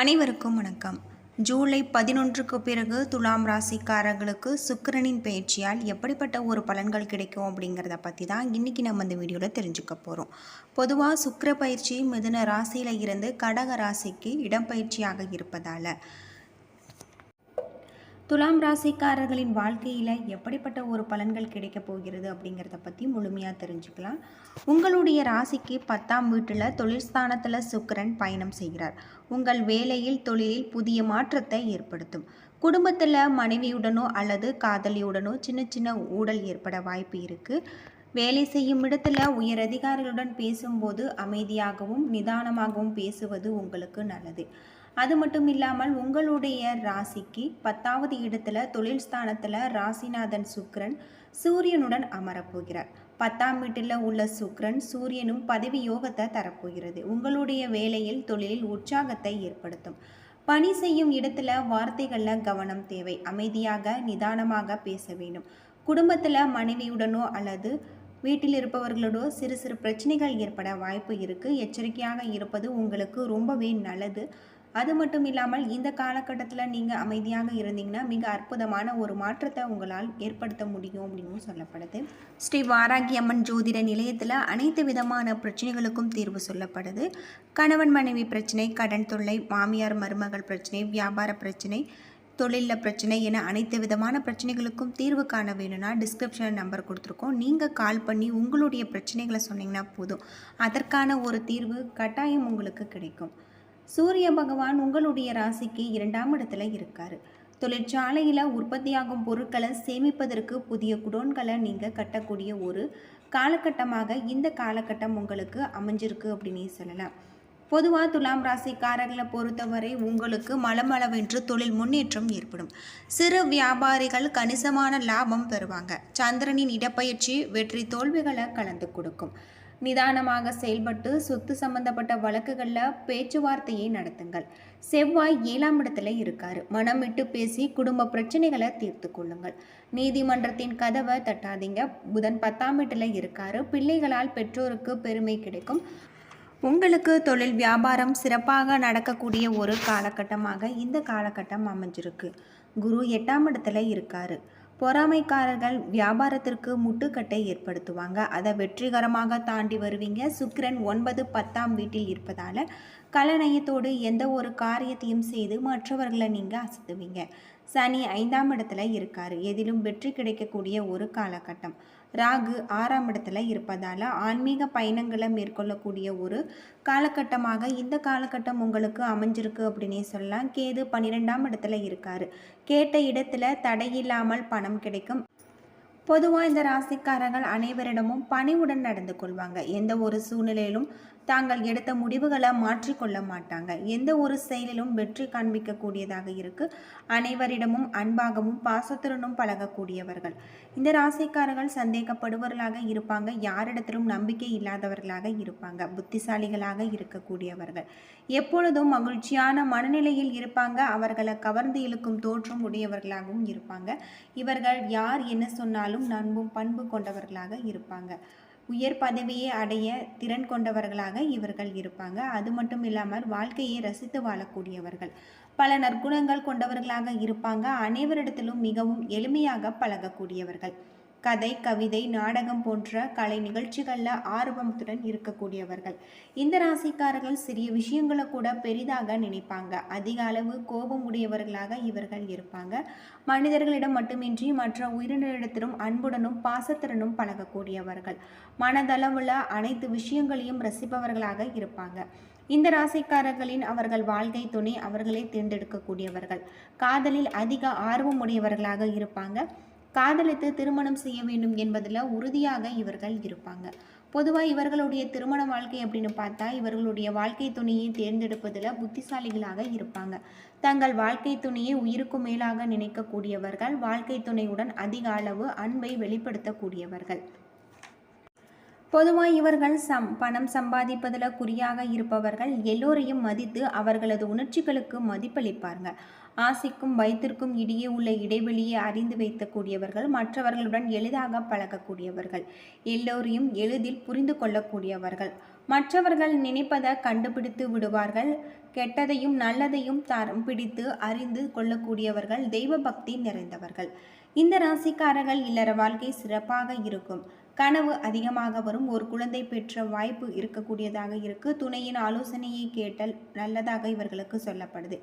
அனைவருக்கும் வணக்கம். ஜூலை பதினொன்றுக்கு பிறகு துலாம் ராசிக்காரர்களுக்கு சுக்கிரனின் பயிற்சியால் எப்படிப்பட்ட ஒரு பலன்கள் கிடைக்கும் அப்படிங்கிறத பற்றி தான் இன்றைக்கி நம்ம இந்த வீடியோவில் தெரிஞ்சுக்க போகிறோம் பொதுவாக சுக்கர பயிற்சி மிதுன ராசியில் இருந்து கடக ராசிக்கு இடம்பயிற்சியாக இருப்பதால் துலாம் ராசிக்காரர்களின் வாழ்க்கையில் எப்படிப்பட்ட ஒரு பலன்கள் கிடைக்கப் போகிறது அப்படிங்கிறத பற்றி முழுமையாக தெரிஞ்சுக்கலாம். உங்களுடைய ராசிக்கு பத்தாம் வீட்டில் தொழிற்ஸ்தானத்தில் சுக்கரன் பயணம் செய்கிறார். உங்கள் வேலையில் தொழிலில் புதிய மாற்றத்தை ஏற்படுத்தும். குடும்பத்தில் மனைவியுடனோ அல்லது காதலியுடனோ சின்ன சின்ன ஊழல் ஏற்பட வாய்ப்பு இருக்குது வேலை செய்யும் இடத்துல உயர் அதிகாரிகளுடன் பேசும்போது அமைதியாகவும் நிதானமாகவும் பேசுவது உங்களுக்கு நல்லது. அது மட்டும் இல்லாமல் உங்களுடைய ராசிக்கு பத்தாவது இடத்துல தொழில் ஸ்தானத்தில் ராசிநாதன் சுக்ரன் சூரியனுடன் அமரப்போகிறார். பத்தாம் வீட்டில் உள்ள சுக்ரன் சூரியனும் பதவி யோகத்தை தரப்போகிறது. உங்களுடைய வேலையில் தொழிலில் உற்சாகத்தை ஏற்படுத்தும். பணி செய்யும் இடத்துல வார்த்தைகளில் கவனம் தேவை. அமைதியாக நிதானமாக பேச வேண்டும். குடும்பத்தில் மனைவியுடனோ அல்லது வீட்டில் இருப்பவர்களோடோ சிறு சிறு பிரச்சனைகள் ஏற்பட வாய்ப்பு இருக்குது எச்சரிக்கையாக இருப்பது உங்களுக்கு ரொம்பவே நல்லது. அது மட்டும் இல்லாமல் இந்த காலகட்டத்தில் நீங்கள் அமைதியாக இருந்தீங்கன்னா மிக அற்புதமான ஒரு மாற்றத்தை உங்களால் ஏற்படுத்த முடியும் அப்படின்னு சொல்லப்படுது. ஸ்ரீ வாராகி அம்மன் ஜோதிட நிலையத்தில் அனைத்து விதமான பிரச்சனைகளுக்கும் தீர்வு சொல்லப்படுது. கணவன் மனைவி பிரச்சனை கடன் தொல்லை மாமியார் மருமகள் பிரச்சனை வியாபார பிரச்சனை தொழிலில் பிரச்சனை என அனைத்து விதமான பிரச்சனைகளுக்கும் தீர்வு காண வேணும்னா டிஸ்கிரிப்ஷனில் நம்பர் கொடுத்துருக்கோம். நீங்கள் கால் பண்ணி உங்களுடைய பிரச்சனைகளை சொன்னீங்கன்னா போதும். அதற்கான ஒரு தீர்வு கட்டாயம் உங்களுக்கு கிடைக்கும். சூரிய பகவான் உங்களுடைய ராசிக்கு இரண்டாம் இடத்துல இருக்கார். தொழிற்சாலையில் உற்பத்தியாகும் பொருட்களை சேமிப்பதற்கு புதிய குடோன்களை நீங்கள் கட்டக்கூடிய ஒரு காலகட்டமாக இந்த காலகட்டம் உங்களுக்கு அமைஞ்சிருக்கு அப்படின்னு சொல்லலாம். பொதுவாக துலாம் ராசிக்காரர்களை பொறுத்தவரை உங்களுக்கு மலமளவென்று தொழில் முன்னேற்றம் ஏற்படும். சிறு வியாபாரிகள் கணிசமான லாபம் பெறுவாங்க. சந்திரனின் இடப்பயிற்சி வெற்றி தோல்விகளை கலந்து கொடுக்கும். நிதானமாக செயல்பட்டு சொத்து சம்பந்தப்பட்ட வழக்குகளில் பேச்சுவார்த்தையை நடத்துங்கள். செவ்வாய் ஏழாம் இடத்துல இருக்காரு. மனம் விட்டு பேசி குடும்ப பிரச்சனைகளை தீர்த்து கொள்ளுங்கள். நீதிமன்றத்தின் கதவை தட்டாதீங்க. புதன் பத்தாம் வீட்டில் இருக்காரு. பிள்ளைகளால் பெற்றோருக்கு பெருமை கிடைக்கும். உங்களுக்கு தொழில் வியாபாரம் சிறப்பாக நடக்கக்கூடிய ஒரு காலகட்டமாக இந்த காலகட்டம் அமைஞ்சிருக்கு. குரு எட்டாம் இடத்துல இருக்காரு. பொறாமைக்காரர்கள் வியாபாரத்திற்கு முட்டுக்கட்டை ஏற்படுத்துவாங்க. அதை வெற்றிகரமாக தாண்டி வருவீங்க. சுக்கிரன் ஒன்பது பத்தாம் வீட்டில் இருப்பதால் கலநயத்தோடு எந்த ஒரு காரியத்தையும் செய்து மற்றவர்களை நீங்கள் அசத்துவீங்க. சனி ஐந்தாம் இடத்துல இருக்காரு. எதிலும் வெற்றி கிடைக்கக்கூடிய ஒரு காலகட்டம். ராகு ஆறாம் இடத்துல இருப்பதால் ஆன்மீக பயணங்களை மேற்கொள்ளக்கூடிய ஒரு காலகட்டமாக இந்த காலகட்டம் உங்களுக்கு அமைஞ்சிருக்கு அப்படின்னே சொல்லலாம். கேது பன்னிரெண்டாம் இடத்துல இருக்காரு. கேட்ட இடத்துல தடையில்லாமல் பணம் கிடைக்கும். பொதுவாக இந்த ராசிக்காரர்கள் அனைவரிடமும் பணிவுடன் நடந்து கொள்வாங்க. எந்த ஒரு சூழ்நிலையிலும் தாங்கள் எடுத்த முடிவுகளை மாற்றிக்கொள்ள மாட்டாங்க. எந்த ஒரு செயலிலும் வெற்றி காண்பிக்கக்கூடியதாக இருக்கு. அனைவரிடமும் அன்பாகவும் பாசத்துடனும் பழகக்கூடியவர்கள். இந்த ராசிக்காரர்கள் சந்தேகப்படுபவர்களாக இருப்பாங்க. யாரிடத்திலும் நம்பிக்கை இல்லாதவர்களாக இருப்பாங்க. புத்திசாலிகளாக இருக்கக்கூடியவர்கள். எப்பொழுதும் மகிழ்ச்சியான மனநிலையில் இருப்பாங்க. அவர்களை கவர்ந்து இழுக்கும் தோற்றம் உடையவர்களாகவும் இருப்பாங்க. இவர்கள் யார் என்ன சொன்னாலும் நண்பும் பண்பு கொண்டவர்களாக இருப்பாங்க. உயர் பதவியை அடைய திறன் கொண்டவர்களாக இவர்கள் இருப்பாங்க. அது மட்டும் இல்லாமல் வாழ்க்கையை ரசித்து வாழக்கூடியவர்கள். பல நற்குணங்கள் கொண்டவர்களாக இருப்பாங்க. அனைவரிடத்திலும் மிகவும் எளிமையாக பழகக்கூடியவர்கள். கதை கவிதை நாடகம் போன்ற கலை நிகழ்ச்சிகளில் ஆர்வத்துடன் இருக்கக்கூடியவர்கள். இந்த ராசிக்காரர்கள் சிறிய விஷயங்களை கூட பெரிதாக நினைப்பாங்க. அதிக அளவு கோபம் உடையவர்களாக இவர்கள் இருப்பாங்க. மனிதர்களிடம் மட்டுமின்றி மற்ற உயிரினரிடத்திலும் அன்புடனும் பாசத்துடனும் பழகக்கூடியவர்கள். மனதளவில் அனைத்து விஷயங்களையும் ரசிப்பவர்களாக இருப்பாங்க. இந்த ராசிக்காரர்களின் அவர்கள் வாழ்க்கை துணை அவர்களே தேர்ந்தெடுக்கக்கூடியவர்கள். காதலில் அதிக ஆர்வம் உடையவர்களாக இருப்பாங்க. காதலித்து திருமணம் செய்ய வேண்டும் என்பதில் உறுதியாக இவர்கள் இருப்பாங்க. பொதுவாக இவர்களுடைய திருமண வாழ்க்கை அப்படின்னு பார்த்தா இவர்களுடைய வாழ்க்கை துணையை தேர்ந்தெடுப்பதில் புத்திசாலிகளாக இருப்பாங்க. தங்கள் வாழ்க்கை துணையை உயிருக்கும் மேலாக நினைக்கக்கூடியவர்கள் வாழ்க்கை துணையுடன் அதிக அளவு அன்பை வெளிப்படுத்தக்கூடியவர்கள். பொதுவாக இவர்கள் சம் பணம் சம்பாதிப்பதில் குறியாக இருப்பவர்கள் எல்லோரையும் மதித்து அவர்களது உணர்ச்சிகளுக்கு மதிப்பளிப்பார்கள். ஆசைக்கும் பயத்திற்கும் இடையே உள்ள இடைவெளியை அறிந்து வைக்கக்கூடியவர்கள் மற்றவர்களுடன் எளிதாக பழகக்கூடியவர்கள். எல்லோரையும் எளிதில் புரிந்து கொள்ளக்கூடியவர்கள். மற்றவர்கள் நினைப்பதை கண்டுபிடித்து விடுவார்கள். கெட்டதையும் நல்லதையும் தரம் பிடித்து அறிந்து கொள்ளக்கூடியவர்கள் தெய்வ பக்தி நிறைந்தவர்கள். இந்த ராசிக்காரர்கள் இல்லற வாழ்க்கை சிறப்பாக இருக்கும். கனவு அதிகமாக வரும். ஒரு குழந்தை பெற்ற வாய்ப்பு இருக்கக்கூடியதாக இருக்கு. துணையின் ஆலோசனையை கேட்டல் நல்லதாக இவர்களுக்கு சொல்லப்படுது.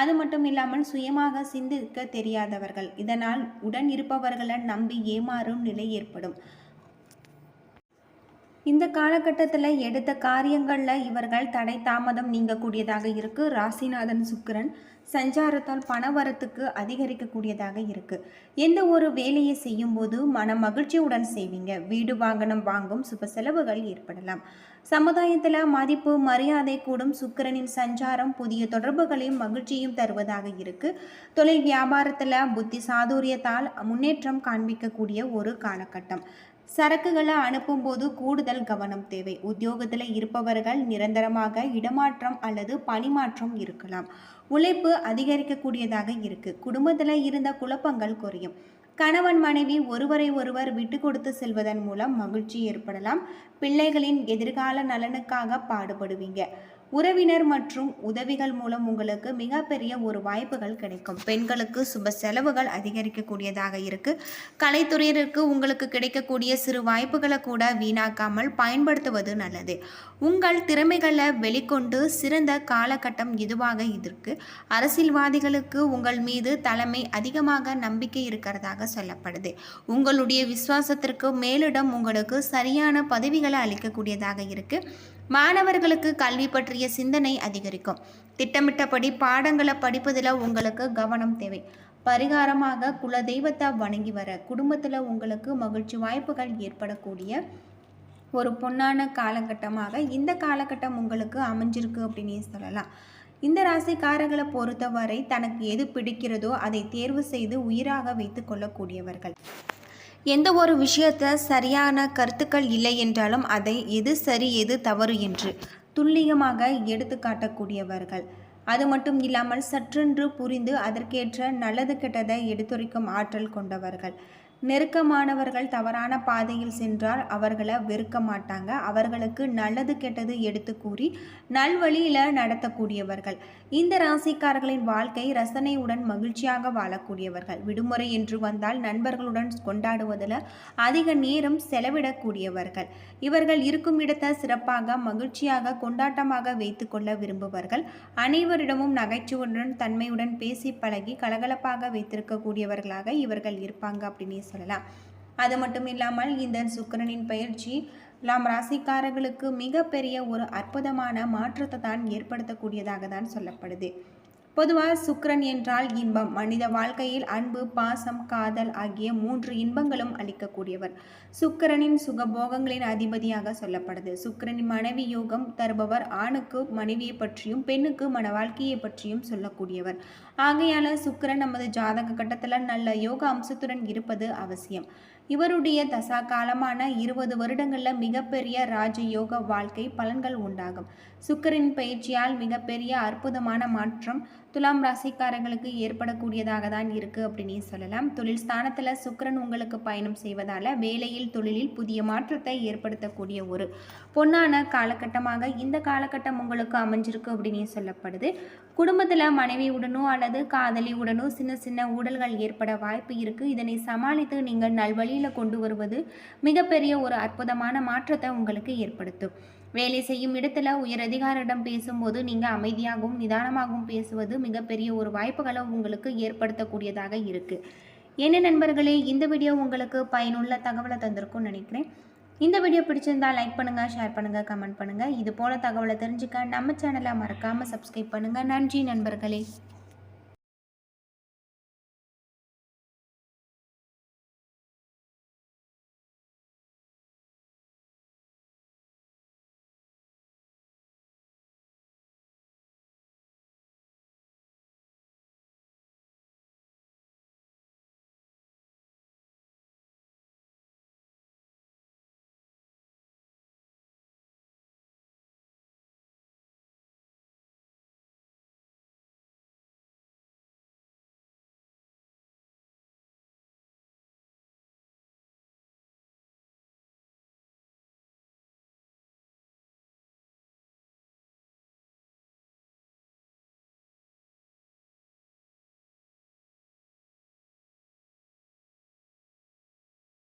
அது மட்டும் இல்லாமல் சுயமாக சிந்திக்க தெரியாதவர்கள். இதனால் உடன் இருப்பவர்களை நம்பி ஏமாறும் நிலை ஏற்படும். இந்த காலகட்டத்தில் எடுத்த காரியங்களில் இவர்கள் தடை தாமதம் நீங்கக்கூடியதாக இருக்கு. ராசிநாதன் சுக்கிரன் சஞ்சாரத்தால் பணவரத்துக்கு அதிகரிக்கக்கூடியதாக இருக்கு. எந்த ஒரு வேலையை செய்யும்போது மன மகிழ்ச்சியுடன் செய்வீங்க. வீடு வாகனம் வாங்கும் சுப செலவுகள் ஏற்படலாம். சமுதாயத்தில் மதிப்பு மரியாதை கூடும். சுக்கிரனின் சஞ்சாரம் புதிய தொடர்புகளையும் மகிழ்ச்சியும் தருவதாக இருக்கு. தொழில் வியாபாரத்தில் புத்தி சாதுரியத்தால் முன்னேற்றம் காண்பிக்கக்கூடிய ஒரு காலகட்டம். சரக்குகளை அனுப்பும்போது கூடுதல் கவனம் தேவை. உத்தியோகத்தில் இருப்பவர்கள் நிரந்தரமாக இடமாற்றம் அல்லது பணிமாற்றம் இருக்கலாம். உழைப்பு அதிகரிக்கக்கூடியதாக இருக்கு. குடும்பத்தில் இருந்த குழப்பங்கள் குறையும். கணவன் மனைவி ஒருவரை ஒருவர் விட்டு கொடுத்து செல்வதன் மூலம் மகிழ்ச்சி ஏற்படலாம். பிள்ளைகளின் எதிர்கால நலனுக்காக பாடுபடுவீங்க. உறவினர் மற்றும் உதவிகள் மூலம் உங்களுக்கு மிகப்பெரிய ஒரு வாய்ப்புகள் கிடைக்கும். பெண்களுக்கு சுப செலவுகள் அதிகரிக்கக்கூடியதாக இருக்கு. கலைத்துறையினருக்கு உங்களுக்கு கிடைக்கக்கூடிய சிறு வாய்ப்புகளை கூட வீணாக்காமல் பயன்படுத்துவது நல்லது. உங்கள் திறமைகளை வெளிக்கொண்டு சிறந்த காலகட்டம் இதுவாக இருக்கு. அரசியல்வாதிகளுக்கு உங்கள் மீது தலைமை அதிகமாக நம்பிக்கை இருக்கிறதாக சொல்லப்படுது. உங்களுடைய விசுவாசத்திற்கு மேலிடம் உங்களுக்கு சரியான பதவிகளை அளிக்கக்கூடியதாக இருக்கு. மாணவர்களுக்கு கல்வி பற்றிய சிந்தனை அதிகரிக்கும். திட்டமிட்டபடி பாடங்களை படிப்பதில் உங்களுக்கு கவனம் தேவை. பரிகாரமாக குல தெய்வத்தை வணங்கி வர குடும்பத்தில் உங்களுக்கு மகிழ்ச்சி வாய்ப்புகள் ஏற்படக்கூடிய ஒரு பொன்னான காலகட்டமாக இந்த காலகட்டம் உங்களுக்கு அமைஞ்சிருக்கு அப்படின்னு சொல்லலாம். இந்த ராசிக்காரர்களை பொறுத்தவரை தனக்கு எது பிடிக்கிறதோ அதை தேர்வு செய்து உயிராக வைத்து கொள்ளக்கூடியவர்கள். எந்த ஒரு விஷயத்த சரியான கருத்துக்கள் இல்லை என்றாலும் அதை எது சரி எது தவறு என்று துல்லியமாக எடுத்து காட்டக்கூடியவர்கள். அது மட்டும் இல்லாமல் சற்றென்று புரிந்து அதற்கேற்ற நல்லது கெட்டதை எடுத்துரைக்கும் ஆற்றல் கொண்டவர்கள். நெருக்கமானவர்கள் தவறான பாதையில் சென்றால் அவர்களை வெறுக்க மாட்டாங்க. அவர்களுக்கு நல்லது கெட்டது எடுத்து கூறி நல்வழியில் நடத்தக்கூடியவர்கள். இந்த ராசிக்காரர்களின் வாழ்க்கை ரசனையுடன் மகிழ்ச்சியாக வாழக்கூடியவர்கள். விடுமுறை என்று வந்தால் நண்பர்களுடன் கொண்டாடுவதில் அதிக நேரம் செலவிடக்கூடியவர்கள். இவர்கள் இருக்கும் இடத்தை சிறப்பாக மகிழ்ச்சியாக கொண்டாட்டமாக வைத்துக்கொள்ள விரும்புவர்கள் அனைவரிடமும் நகைச்சுவுடன் தன்மையுடன் பேசி பழகி கலகலப்பாக வைத்திருக்கக்கூடியவர்களாக இவர்கள் இருப்பாங்க அப்படின்னு சொல்லலாம். அது மட்டும் இல்லாமல் இந்த சுக்கரனின் பயிற்சி நாம் ராசிக்காரர்களுக்கு மிகப்பெரிய ஒரு அற்புதமான மாற்றத்தை தான் ஏற்படுத்தக்கூடியதாக தான் சொல்லப்படுது. பொதுவாக சுக்கிரன் என்றால் இன்பம். மனித வாழ்க்கையில் அன்பு பாசம் காதல் ஆகிய மூன்று இன்பங்களும் அளிக்கக்கூடியவர். சுக்கிரனின் சுகபோகங்களின் அதிபதியாக சொல்லப்படுது. சுக்கிரனின் மனைவி யோகம் தருபவர் ஆணுக்கு மனைவியை பற்றியும் பெண்ணுக்கு மன வாழ்க்கையை பற்றியும் சொல்லக்கூடியவர். ஆகையால சுக்கிரன் நமது ஜாதக கட்டத்தில் நல்ல யோக அம்சத்துடன் இருப்பது அவசியம். இவருடைய தசா காலமான இருபது வருடங்களில் மிகப்பெரிய ராஜயோக வாழ்க்கை பலன்கள் உண்டாகும். சுக்கரின் பயிற்சியால் மிகப்பெரிய அற்புதமான மாற்றம் துலாம் ராசிக்காரங்களுக்கு ஏற்படக்கூடியதாக தான் இருக்குது அப்படின்னு சொல்லலாம். தொழில் ஸ்தானத்தில் சுக்கரன் உங்களுக்கு பயணம் செய்வதால் வேலையில் தொழிலில் புதிய மாற்றத்தை ஏற்படுத்தக்கூடிய ஒரு பொன்னான காலகட்டமாக இந்த காலகட்டம் உங்களுக்கு அமைஞ்சிருக்கு அப்படின்னு சொல்லப்படுது. குடும்பத்தில் மனைவியுடனோ அல்லது காதலியுடனோ சின்ன சின்ன ஊழல்கள் ஏற்பட வாய்ப்பு இருக்குது இதனை சமாளித்து நீங்கள் நல்வழி நல்வழியில் கொண்டு வருவது மிகப்பெரிய ஒரு அற்புதமான மாற்றத்தை உங்களுக்கு ஏற்படுத்தும். வேலை செய்யும் இடத்துல உயர் அதிகாரிடம் பேசும்போது நீங்கள் அமைதியாகவும் நிதானமாகவும் பேசுவது மிகப்பெரிய ஒரு வாய்ப்புகளை உங்களுக்கு ஏற்படுத்தக்கூடியதாக இருக்குது என்ன நண்பர்களே இந்த வீடியோ உங்களுக்கு பயனுள்ள தகவலை தந்திருக்கும்னு நினைக்கிறேன். இந்த வீடியோ பிடிச்சிருந்தா லைக் பண்ணுங்கள் ஷேர் பண்ணுங்கள் கமெண்ட் பண்ணுங்கள் இது போல் தகவலை தெரிஞ்சுக்க நம்ம சேனலை மறக்காமல் சப்ஸ்கிரைப் பண்ணுங்கள் நன்றி நண்பர்களே.